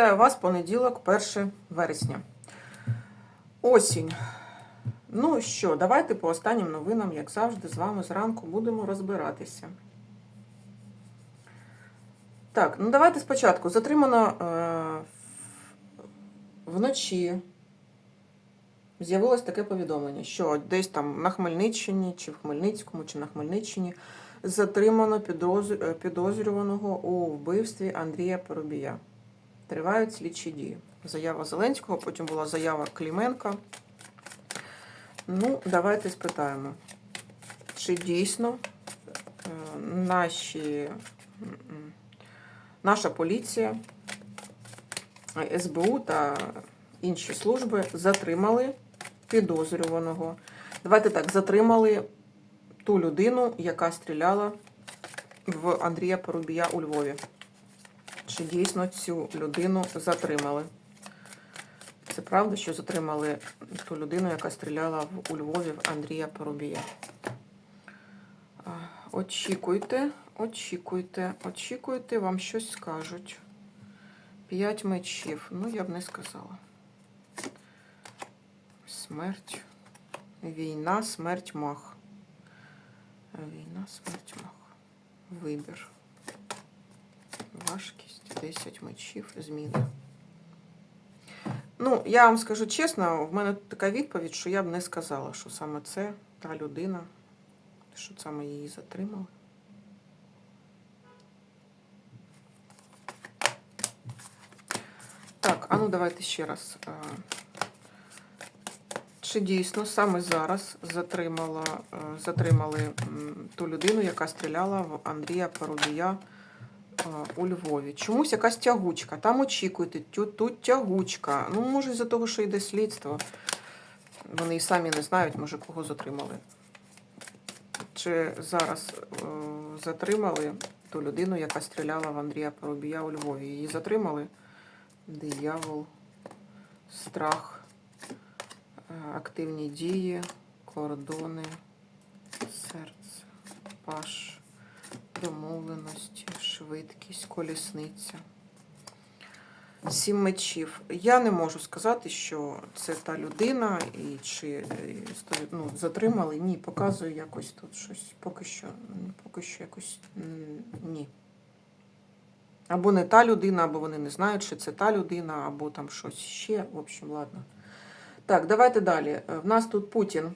Вітаю вас понеділок, 1 вересня. Осінь. Ну що, давайте по останнім новинам, як завжди, з вами зранку будемо розбиратися. Так, ну давайте спочатку. Затримано е, вночі. З'явилось таке повідомлення, що десь там на Хмельниччині, чи в Хмельницькому, чи на Хмельниччині затримано е, підозрюваного у вбивстві Андрія Поробія. Тривають слідчі дії. Заява Зеленського, потім була заява Кліменка. Ну, давайте спитаємо, чи дійсно е, наші, наша поліція, СБУ та інші служби затримали підозрюваного. Давайте так, затримали ту людину, яка стріляла в Андрія Порубія у Львові. Чи дійсно цю людину затримали? Це правда, що затримали ту людину, яка стріляла у Львові в Андрія Порубія? Очікуйте, очікуйте, очікуйте, вам щось скажуть. П'ять мечів. Ну, я б не сказала. Смерть. Війна, смерть, мах. Війна, смерть, мах. Вибір. Важкість, 10 мечів, зміни. Ну, я вам скажу чесно, в мене така відповідь, що я б не сказала, що саме це та людина, що саме її затримали. Так, а ну давайте ще раз. Чи дійсно саме зараз затримала, е, затримали ту людину, яка стріляла в Андрія Парубія е, у Львові? Чомусь якась тягучка. Там очікуйте, тю- тут тягучка. Ну, може, з-за того, що йде слідство. Вони і самі не знають, може, кого затримали. Чи зараз е, затримали ту людину, яка стріляла в Андрія Парубія у Львові? Її затримали? Диявол, страх, е, активні дії, кордони, серце, паш, домовленості, швидкість, колісниця. Сім мечів. Я не можу сказати, що це та людина, і чи е, ну, затримали. Ні, показую якось тут щось. Поки що, поки що якось ні. Або не та людина, або вони не знають, що це та людина, або там щось ще. В общем, ладно. Так, давайте далі. Е, В нас тут Путін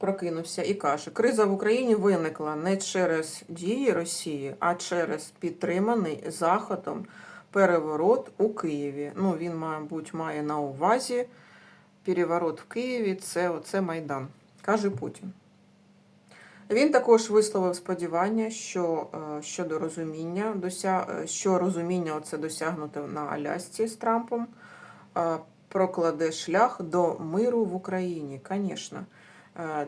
прокинувся і каже: криза в Україні виникла не через дії Росії, а через підтриманий Заходом переворот у Києві. Ну, він, мабуть, має на увазі переворот в Києві це оце Майдан, каже Путін. Він також висловив сподівання, що е, щодо розуміння, е, що розуміння оце досягнуте на Алясці з Трампом, е, прокладе шлях до миру в Україні. Звісно,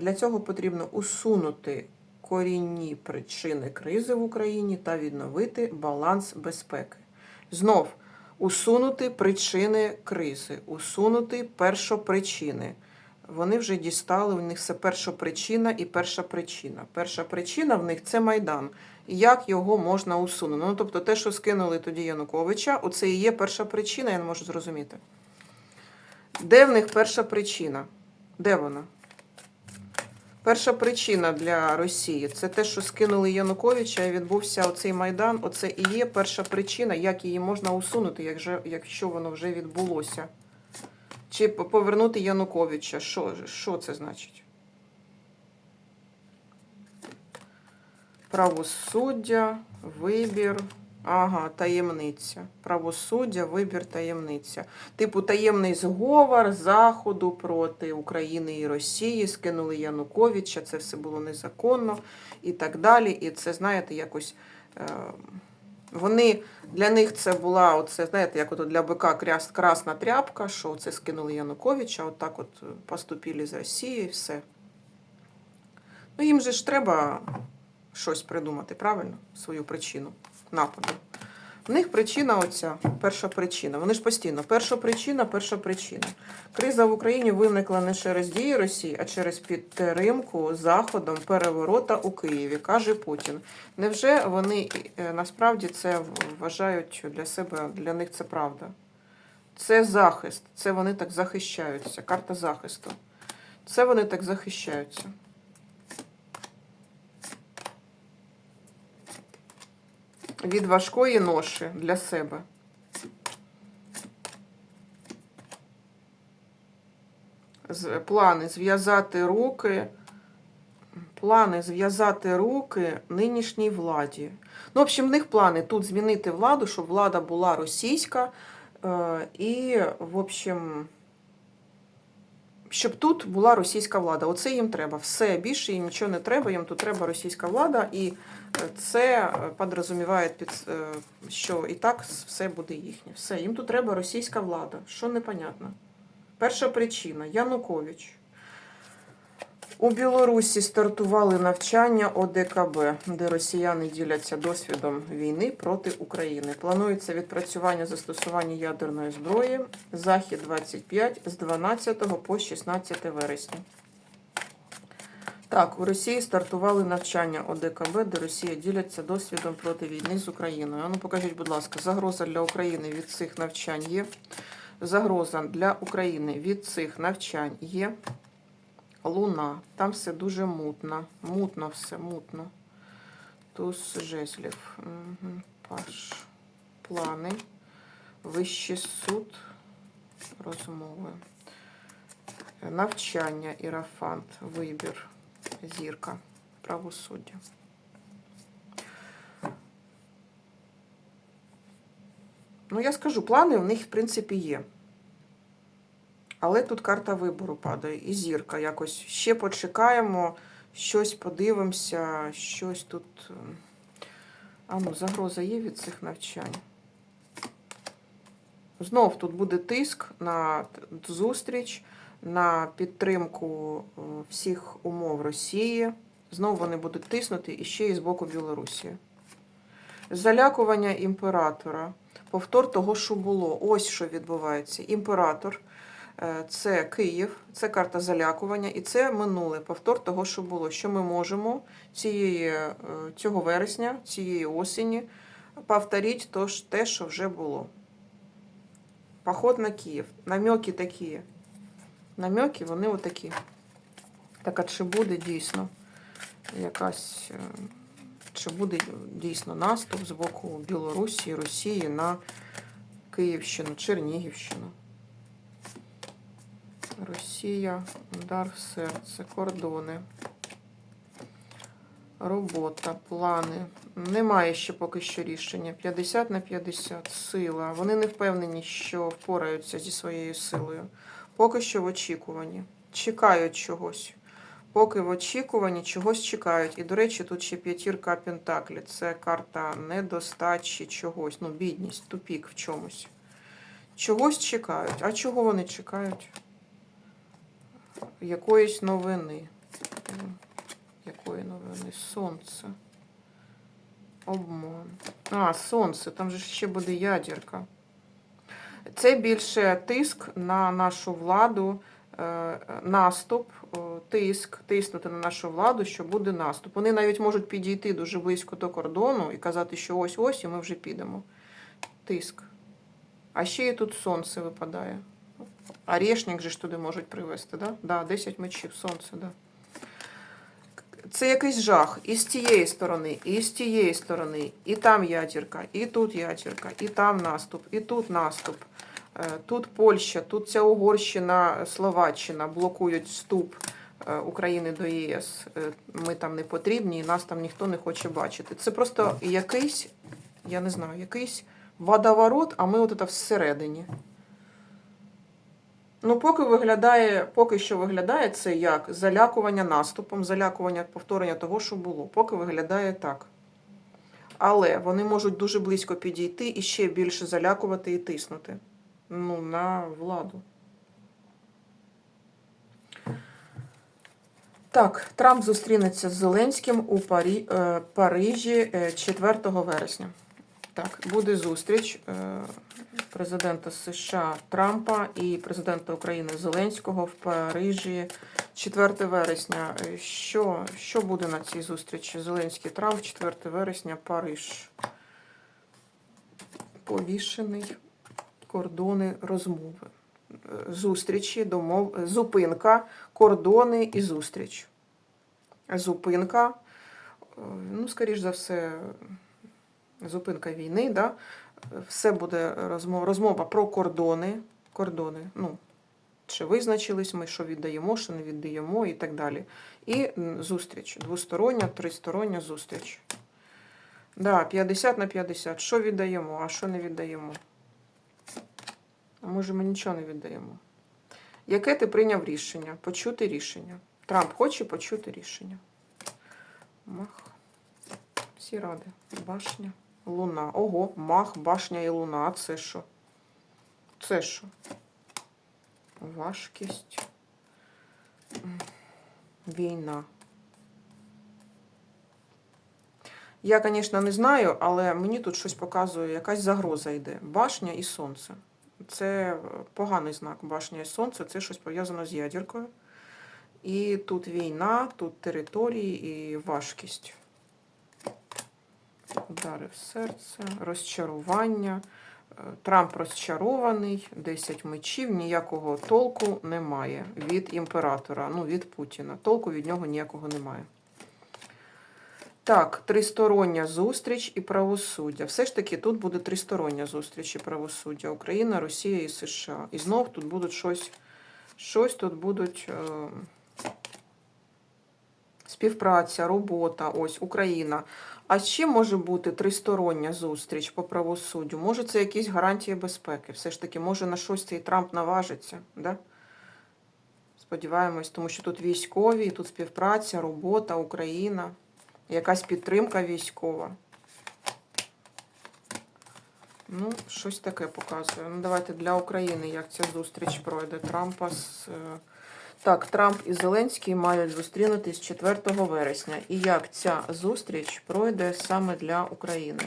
для цього потрібно усунути корінні причини кризи в Україні та відновити баланс безпеки. Знов усунути причини кризи, усунути першопричини. Вони вже дістали, у них це перша причина і перша причина. Перша причина в них це Майдан. Як його можна усунути? Ну, тобто те, що скинули тоді Януковича, оце і є перша причина, я не можу зрозуміти. Де в них перша причина? Де вона? Перша причина для Росії це те, що скинули Януковича і відбувся оцей Майдан. Оце і є перша причина, як її можна усунути, якщо воно вже відбулося. Чи повернути Януковича? Що, що це значить? Правосуддя, вибір. Ага, таємниця. Правосуддя, вибір, таємниця. Типу таємний зговор Заходу проти України і Росії, скинули Януковича, це все було незаконно і так далі. І це, знаєте, якось. Е- вони для них це була, оце, знаєте, як от для бика красна тряпка, що це скинули Януковича, от так от поступили з Росії і все. Ну їм же ж треба щось придумати, правильно? Свою причину нападу. В них причина оця, перша причина. Вони ж постійно. Перша причина, перша причина. Криза в Україні виникла не через дії Росії, а через підтримку Заходом переворота у Києві, каже Путін. Невже вони е, насправді це вважають для себе, для них це правда? Це захист, це вони так захищаються. Карта захисту. Це вони так захищаються. Від важкої ноші для себе. Плани зв'язати руки. Плани зв'язати руки нинішній владі. Ну, в общем, в них плани тут змінити владу, щоб влада була російська. Е, і, в общем, щоб тут була російська влада. Оце їм треба. Все більше їм нічого не треба. Їм тут треба російська влада, і е, це підрозуміває, подрозуміває під е, що і так все буде їхнє. Все, їм тут треба російська влада. Що непонятно. Перша причина Янукович. У Білорусі стартували навчання ОДКБ, де росіяни діляться досвідом війни проти України. Планується відпрацювання застосування ядерної зброї. Захід 25 з 12 по 16 вересня. Так, у Росії стартували навчання ОДКБ, де Росія діляться досвідом проти війни з Україною. А Ну, покажіть, будь ласка, загроза для України від цих навчань є. Загроза для України від цих навчань є. Луна. Там все дуже мутно. Мутно все, мутно. Туз жезлів. Угу. Паш. Плани. Вищий суд. Розмови. Навчання, ірафант, вибір, зірка, правосуддя. Ну, я скажу, плани в них, в принципі, є. Але тут карта вибору падає і зірка якось. Ще почекаємо, щось подивимося, щось тут. е, А ну, загроза є від цих навчань. Знов тут буде тиск на зустріч, на підтримку е, всіх умов Росії. Знов вони будуть тиснути і ще і з боку Білорусі. Залякування імператора. Повтор того, що було. Ось що відбувається. Імператор. Е, Це Київ, це карта залякування, і це минуле повтор того, що було. Що ми можемо цієї, е, цього вересня, цієї осені повторити то те, що вже було. Поход на Київ. Намеки такі. Намеки, вони отакі. Так, а чи буде дійсно якась. е, Чи буде дійсно наступ з боку Білорусі, Росії на Київщину, Чернігівщину? Росія, удар в серце, кордони, робота, плани. Немає ще поки що рішення. 50 на 50, сила. Вони не впевнені, що впораються зі своєю силою. Поки що в очікуванні. Чекають чогось. Поки в очікуванні чогось чекають. І, до речі, тут ще п'ятірка Пентаклі. Це карта недостачі чогось. Ну, бідність, тупік в чомусь. Чогось чекають. А чого вони чекають? Якоїсь новини. Якої новини? Сонце. Обман. А, сонце, там же ще буде ядерка. Це більше тиск на нашу владу, е, наступ, тиск, тиснути на нашу владу, що буде наступ. Вони навіть можуть підійти дуже близько до кордону і казати, що ось-ось, і ми вже підемо. Тиск. А ще і тут сонце випадає. Орешник же ж туди можуть привезти, да? Да, 10 мечів, сонце, да. Це якийсь жах і з тієї сторони, і з тієї сторони, і там ядерка, і тут ядерка, і там наступ, і тут наступ. Е, Тут Польща, тут ця Угорщина, Словаччина блокують вступ е, України до ЄС. Е, Ми там не потрібні, і нас там ніхто не хоче бачити. Це просто якийсь, я не знаю, якийсь водоворот, а ми от це всередині. Ну, поки виглядає, поки що виглядає це як залякування наступом, залякування повторення того, що було. Поки виглядає так. Але вони можуть дуже близько підійти і ще більше залякувати і тиснути. Ну, на владу. Так, Трамп зустрінеться з Зеленським у Парі, е, Парижі е, 4 вересня. Так, буде зустріч е, президента США Трампа і президента України Зеленського в Парижі 4 вересня. Е, Що, що буде на цій зустрічі? Зеленський Трамп, 4 вересня, Париж. Повішений кордони розмови. Е, Зустрічі, домов... зупинка, кордони і зустріч. Зупинка, ну, скоріш за все, зупинка війни, да? все буде розмова, розмова про кордони, кордони, ну, чи визначились ми, що віддаємо, що не віддаємо і так далі. І зустріч, двостороння, тристороння зустріч. Да, 50 на 50. Що віддаємо, а що не віддаємо? А може ми нічого не віддаємо? Яке ти прийняв рішення? Почути рішення. Трамп хоче почути рішення. Мах. Всі ради. Башня. Луна. Ого, мах, башня і луна. А це що? Це що? Важкість. Війна. Я, звісно, не знаю, але мені тут щось показує, якась загроза йде. Башня і сонце. Це е, поганий знак. Башня і сонце це щось пов'язано з ядеркою. І тут війна, тут території і важкість. Удари в серце, розчарування. Е, Трамп розчарований, 10 мечів, ніякого толку немає від імператора, ну, від Путіна. Толку від нього ніякого немає. Так, тристороння зустріч і правосуддя. Все ж таки тут буде тристороння зустріч і правосуддя. Україна, Росія і США. І знов тут будуть щось, щось тут будуть. Е, Співпраця, робота, ось Україна. А чим може бути тристороння зустріч по правосуддю? Може, це якісь гарантії безпеки? Все ж таки, може на щось цей Трамп наважиться, да? Сподіваємось, тому що тут військові, тут співпраця, робота, Україна, якась підтримка військова. Ну, щось таке показує. Ну, давайте для України, як ця зустріч пройде Трампа з. Так, Трамп і Зеленський мають зустрінутись 4 вересня. І як ця зустріч пройде саме для України?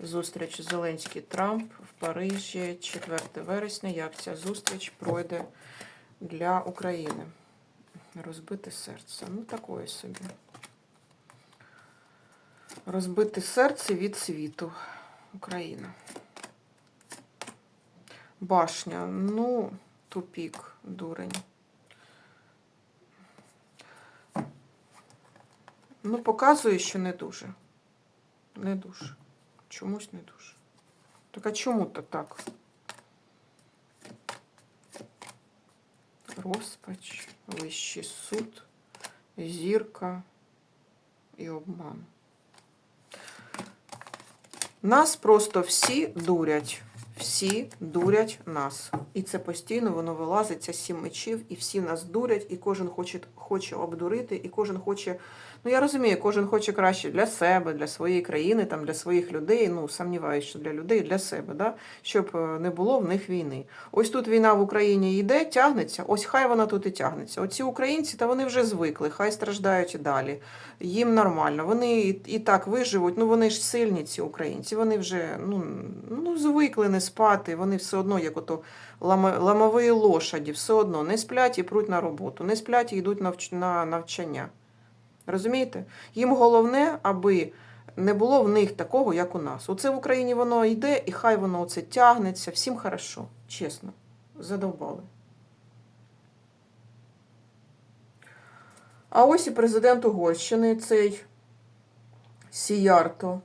Зустріч Зеленський-Трамп в Парижі 4 вересня. Як ця зустріч пройде для України? Розбите серце. Ну, такое собі. Розбите серце від світу. Україна. Башня. Ну, тупік, дурень. Ну, показує, що не дуже. Не дуже. Чомусь не дуже. Так а чому то так? Розпач, вищий суд, зірка і обман. Нас просто всі дурять. Всі дурять нас. І це постійно воно вилазить, це сім мечів, і всі нас дурять, і кожен хоче, хоче обдурити, і кожен хоче. Ну я розумію, кожен хоче краще для себе, для своєї країни, там, для своїх людей. Ну, сумніваюся, що для людей, для себе, да? щоб е, не було в них війни. Ось тут війна в Україні йде, тягнеться, ось хай вона тут і тягнеться. Оці українці, та вони вже звикли, хай страждають і далі. Їм нормально. Вони і, так виживуть. Ну вони ж сильні, ці українці. Вони вже ну, ну звикли не спати. Вони все одно, як ото ламові лошаді, все одно не сплять і пруть на роботу, не сплять і йдуть на навчання. Розумієте? Їм головне, аби не було в них такого, як у нас. Оце в Україні воно йде, і хай воно оце тягнеться. Всім хорошо, чесно. Задовбали. А ось і президент Угорщини, цей Сіярто.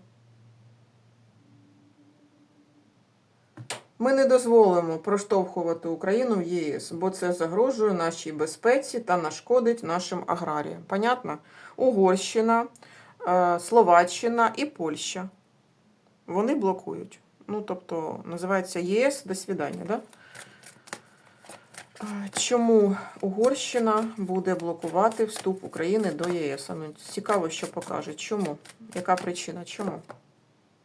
Ми не дозволимо проштовхувати Україну в ЄС, бо це загрожує нашій безпеці та нашкодить нашим аграріям. Понятно? Угорщина, е, Словаччина і Польща. Вони блокують. Ну, тобто, називається ЄС до свідання, да? Е, Чому Угорщина буде блокувати вступ України до ЄС? Ну, цікаво, що покаже. Чому? Яка причина? Чому?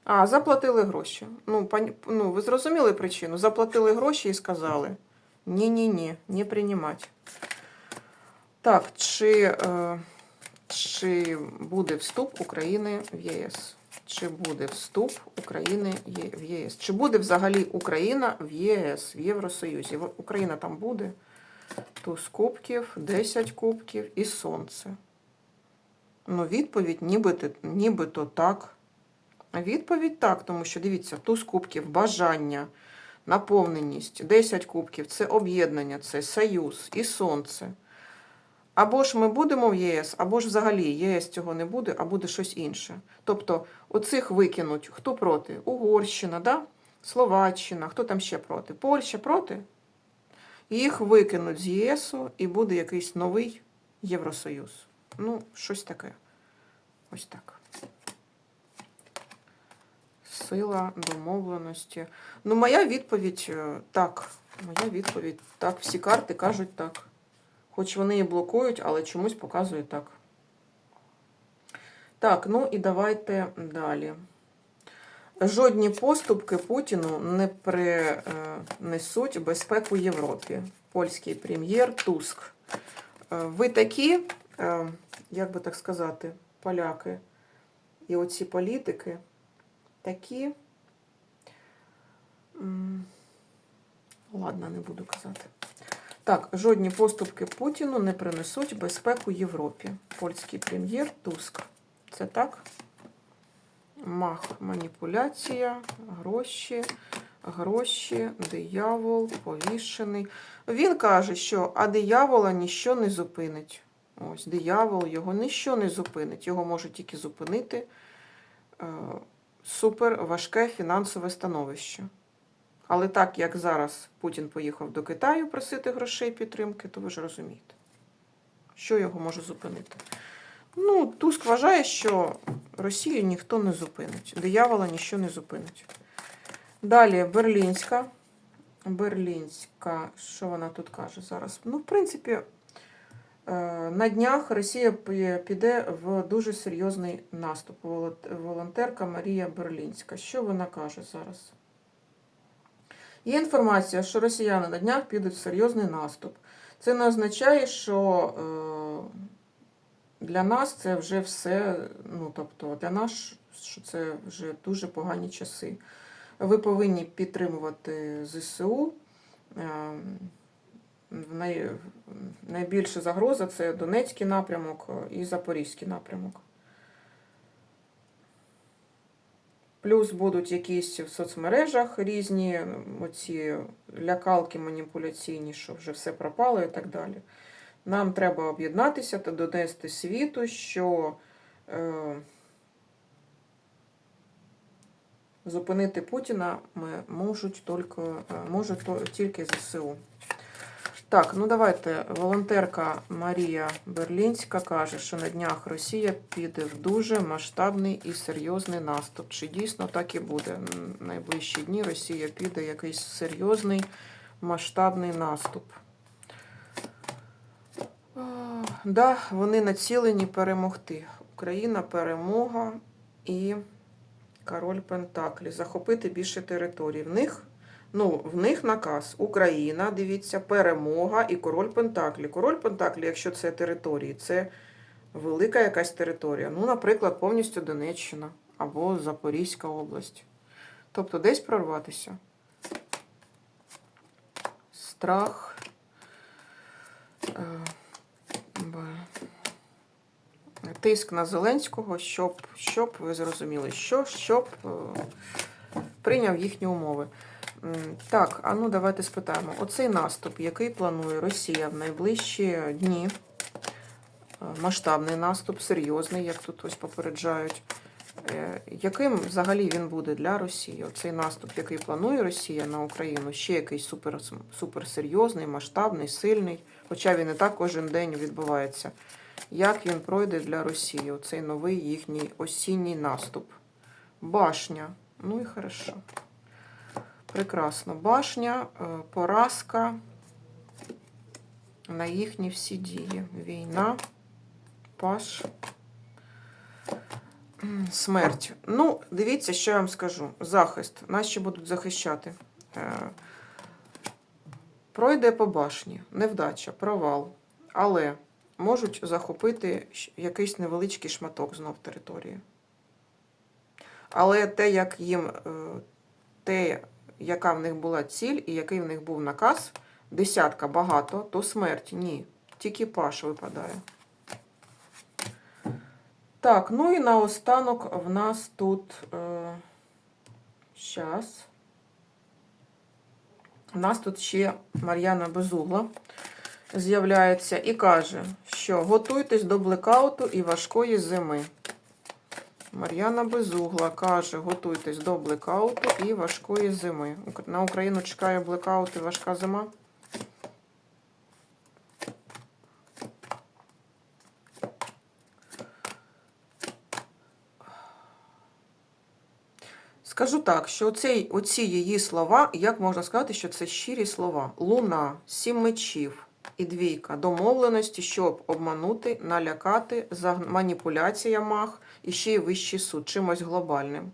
А, заплатили гроші. Ну, пані, ну, ви зрозуміли причину? Заплатили гроші і сказали: ні-ні-ні, не приймати. Так, чи, е, чи буде вступ України в ЄС? Чи буде вступ України в ЄС? Чи буде взагалі Україна в ЄС, в Євросоюзі? Україна там буде? Туз кубків, 10 кубків і сонце. Ну, відповідь нібито, нібито так. Відповідь так, тому що дивіться, туз кубків, бажання, наповненість, 10 кубків це об'єднання, це союз і сонце. Або ж ми будемо в ЄС, або ж взагалі ЄС цього не буде, а буде щось інше. Тобто, оцих викинуть хто проти? Угорщина, да? Словаччина, хто там ще проти? Польща проти? Їх викинуть з ЄСу і буде якийсь новий Євросоюз. Ну, щось таке. Ось так. Сила домовленості. Ну, моя відповідь е, так. Моя відповідь так. Всі карти кажуть так. Хоч вони і блокують, але чомусь показує так. Так, ну і давайте далі. Жодні поступки Путіну не принесуть безпеку Європі. Польський прем'єр Туск. Е, Ви такі, е, як би так сказати, поляки і оці політики такі. Ладно, не буду казати. Так, жодні поступки Путіну не принесуть безпеку Європі. Польський прем'єр Туск. Це так? Мах, маніпуляція, гроші, гроші, диявол, повішений. Він каже, що а диявола ніщо не зупинить. Ось диявол його ніщо не зупинить. Його може тільки зупинити е, супер важке фінансове становище. Але так як зараз Путін поїхав до Китаю просити грошей підтримки, то ви ж розумієте, що його може зупинити. Ну, Туск вважає, що Росію ніхто не зупинить. Диявола ніщо не зупинить. Далі Берлінська. Берлінська, що вона тут каже зараз? Ну, в принципі, на днях Росія піде в дуже серйозний наступ. Волонтерка Марія Берлінська. Що вона каже зараз? Є інформація, що росіяни на днях підуть в серйозний наступ. Це не означає, що е, для нас це вже все, ну тобто для нас, що це вже дуже погані часи. Ви повинні підтримувати ЗСУ. Найбільша загроза це Донецький напрямок і Запорізький напрямок. Плюс будуть якісь в соцмережах різні оці лякалки маніпуляційні, що вже все пропало і так далі. Нам треба об'єднатися та донести світу, що е, зупинити Путіна ми можуть тільки, е, може то- тільки ЗСУ. Так, ну давайте. Волонтерка Марія Берлінська каже, що на днях Росія піде в дуже масштабний і серйозний наступ. Чи дійсно так і буде? Найближчі дні Росія піде якийсь серйозний масштабний наступ. Да, вони націлені перемогти. Україна перемога і король Пентаклі. Захопити більше територій. В них Ну, в них наказ Україна, дивіться, перемога і король Пентаклі. Король Пентаклі, якщо це території, це велика якась територія. Ну, наприклад, повністю Донеччина або Запорізька область. Тобто десь прорватися. Страх. Е, Тиск на Зеленського, щоб, щоб ви зрозуміли, що, щоб е, прийняв їхні умови. Так, а ну давайте спитаємо. Оцей наступ, який планує Росія в найближчі дні, е, масштабний наступ, серйозний, як тут ось попереджають. Е, Яким взагалі він буде для Росії? Оцей наступ, який планує Росія на Україну, ще якийсь супер, суперсерйозний, масштабний, сильний, хоча він і так кожен день відбувається. Як він пройде для Росії? Оцей новий їхній осінній наступ? Башня. Ну і хорошо. Прекрасно. Башня, е, поразка на їхні всі дії. Війна, паш, смерть. Ну, дивіться, що я вам скажу. Захист. Нас ще будуть захищати. Е, Пройде по башні. Невдача, провал. Але можуть захопити якийсь невеличкий шматок знов території. Але те, як їм, е, те, яка в них була ціль і який в них був наказ, десятка багато, то смерть ні. Тільки паш випадає. Так, ну і наостанок в нас тут. Е, щас. У нас тут ще Мар'яна Безугла з'являється і каже, що готуйтесь до блекауту і важкої зими. Мар'яна Безугла каже, готуйтесь до блекауту і важкої зими. На Україну чекає блекаут і важка зима. Скажу так, що оцей, оці її слова, як можна сказати, що це щирі слова. Луна, сім мечів і двійка домовленості, щоб обманути, налякати, за маніпуляціямах і ще й вищий суд, чимось глобальним.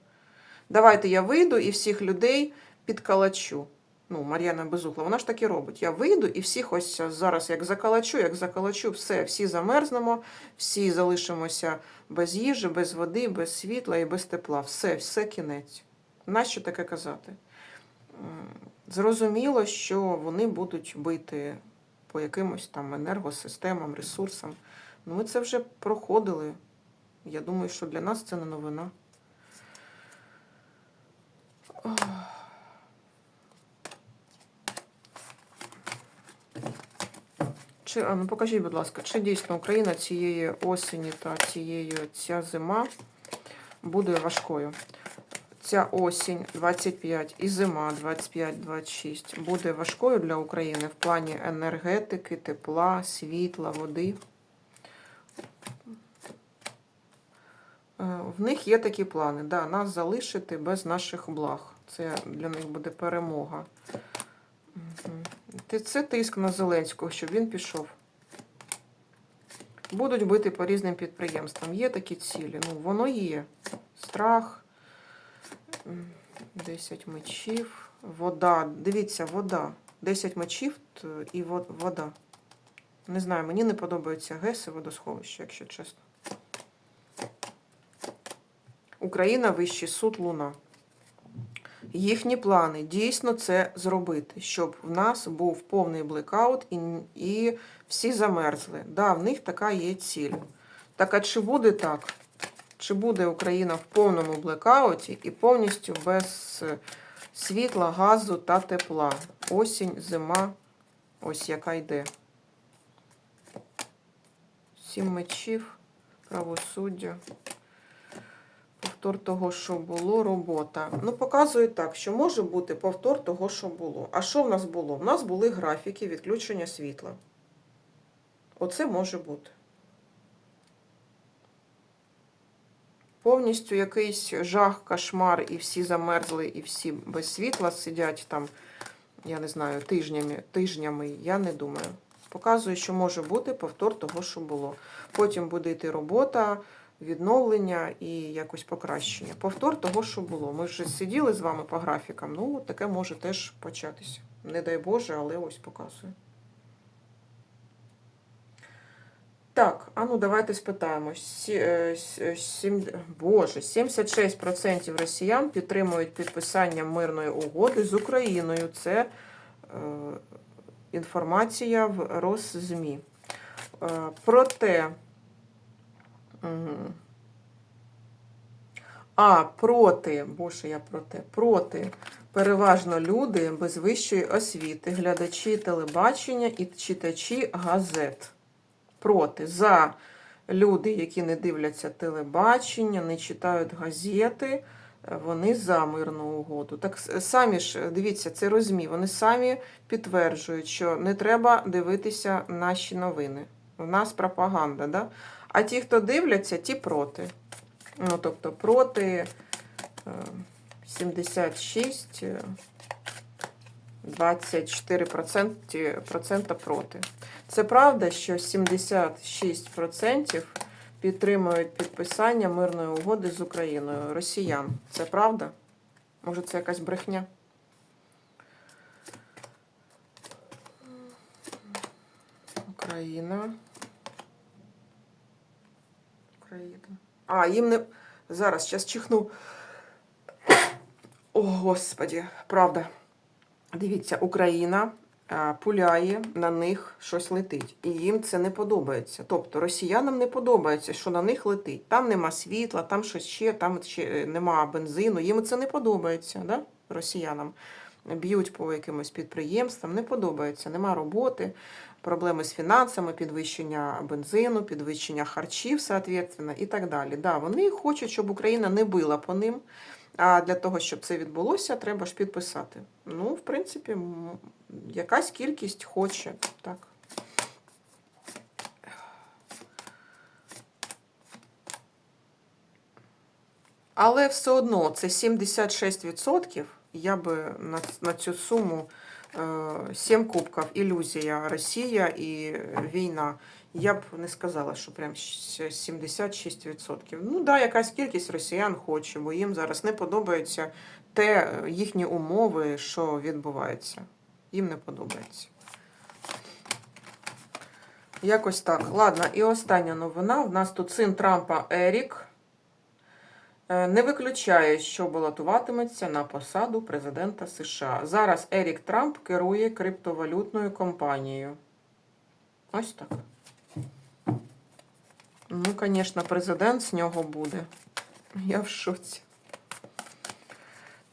Давайте я вийду і всіх людей підкалачу. Ну, Мар'яна Безугла, вона ж так і робить. Я вийду і всіх ось зараз як закалачу, як закалачу, все, всі замерзнемо, всі залишимося без їжі, без води, без світла і без тепла. Все, все кінець. Нащо таке казати? Зрозуміло, що вони будуть бити по якимось там енергосистемам, ресурсам. Ну, ми це вже проходили. Я думаю, що для нас це не новина. Чи, ну покажіть, будь ласка, чи дійсно Україна цієї осені та цієї ця зима буде важкою? Ця осінь 25 і зима 25-26 буде важкою для України в плані енергетики, тепла, світла, води. В них є такі плани, да, нас залишити без наших благ. Це для них буде перемога. Це тиск на Зеленського, щоб він пішов. Будуть бити по різним підприємствам. Є такі цілі. Ну, воно є. Страх, м, 10 мечів, вода. Дивіться, вода. 10 мечів і вода. Не знаю, мені не подобаються ГЕС і водосховища, якщо чесно. Україна, Вищий суд, Луна. Їхні плани дійсно це зробити, щоб в нас був повний блекаут і, і всі замерзли. Да, в них така є ціль. Так а чи буде так? Чи буде Україна в повному блекауті і повністю без е, світла, газу та тепла? Осінь, зима, ось яка йде. Сім мечів, правосуддя. Повтор того, що було, робота. Ну, показує так, що може бути повтор того, що було. А що в нас було? В нас були графіки відключення світла. Оце може бути. Повністю якийсь жах, кошмар, і всі замерзли, і всі без світла сидять там, я не знаю, тижнями, тижнями, я не думаю. Показує, що може бути повтор того, що було. Потім буде йти робота, відновлення і якось покращення. Повтор того, що було. Ми вже сиділи з вами по графікам. Ну, таке може теж початися. Не дай Боже, але ось показує. Так, а ну давайте спитаємо. Е, е, Боже, 76% росіян підтримують підписання мирної угоди з Україною. Це е, інформація в Росзмі. Е, проте. А, проти, боже, я проти, проти. Переважно люди без вищої освіти, глядачі телебачення і читачі газет. Проти. За люди, які не дивляться телебачення, не читають газети, вони за мирну угоду. Так самі ж, дивіться, це розмі. Вони самі підтверджують, що не треба дивитися наші новини. У нас пропаганда, да? А ті, хто дивляться, ті проти. Ну, тобто проти е, 76, е, 24% проти. Це правда, що 76% підтримують підписання мирної угоди з Україною росіян. Це правда? Може, це якась брехня? Україна. Україна. А, їм не. Зараз, зараз чихну. О, Господі, правда. Дивіться, Україна е, пуляє, на них щось летить. І їм це не подобається. Тобто росіянам не подобається, що на них летить. Там нема світла, там щось ще, там ще е, нема бензину. Їм це не подобається, да? росіянам. Б'ють по якимось підприємствам, не подобається, нема роботи, проблеми з фінансами, підвищення бензину, підвищення харчів, соответственно, і так далі. Да, вони хочуть, щоб Україна не била по ним. А для того, щоб це відбулося, треба ж підписати. Ну, в принципі, якась кількість хоче. Так. Але все одно це 76%. Я би на, на цю суму е, 7 кубків, ілюзія, Росія і війна. Я б не сказала, що прям 76%. Ну да, якась кількість росіян хоче, бо їм зараз не подобається те, е, їхні умови, що відбувається. Їм не подобається. Якось так. Ладно, і остання новина. В нас тут син Трампа Ерік. Е, Не виключає, що балотуватиметься на посаду президента США. Зараз Ерік Трамп керує криптовалютною компанією. Ось так. Ну, звісно, президент з нього буде. Я в шоці.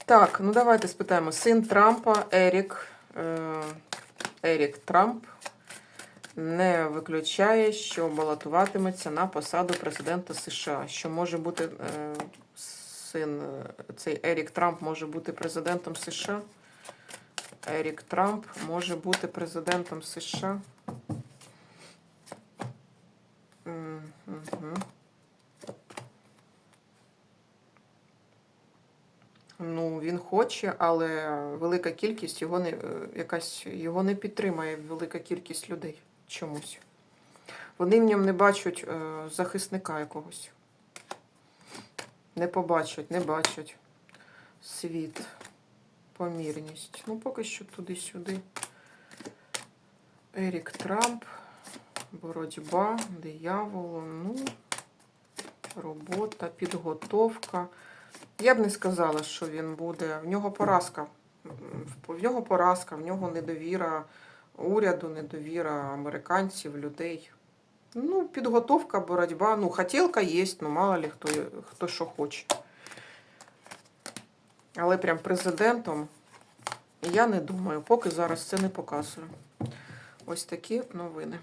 Так, ну давайте спитаємо. Син Трампа Ерік. Е, Ерік Трамп не виключає, що балотуватиметься на посаду президента США. Що може бути е, син, е, цей Ерік Трамп може бути президентом США. Ерік Трамп може бути президентом США. Ну, він хоче, але велика кількість його не е, якась його не підтримає велика кількість людей чомусь. Вони в ньому не бачать е, захисника якогось. Не побачать, не бачать. Світ, помірність. Ну, поки що туди-сюди. Ерік Трамп, боротьба, диявол, ну, робота, підготовка. Я б не сказала, що він буде. В нього поразка. В нього поразка, в нього недовіра уряду, недовіра американців, людей. Ну, підготовка, боротьба. Ну, хотілка є, ну мало ли хто, хто що хоче. Але прям президентом я не думаю, поки зараз це не показую. Ось такі новини.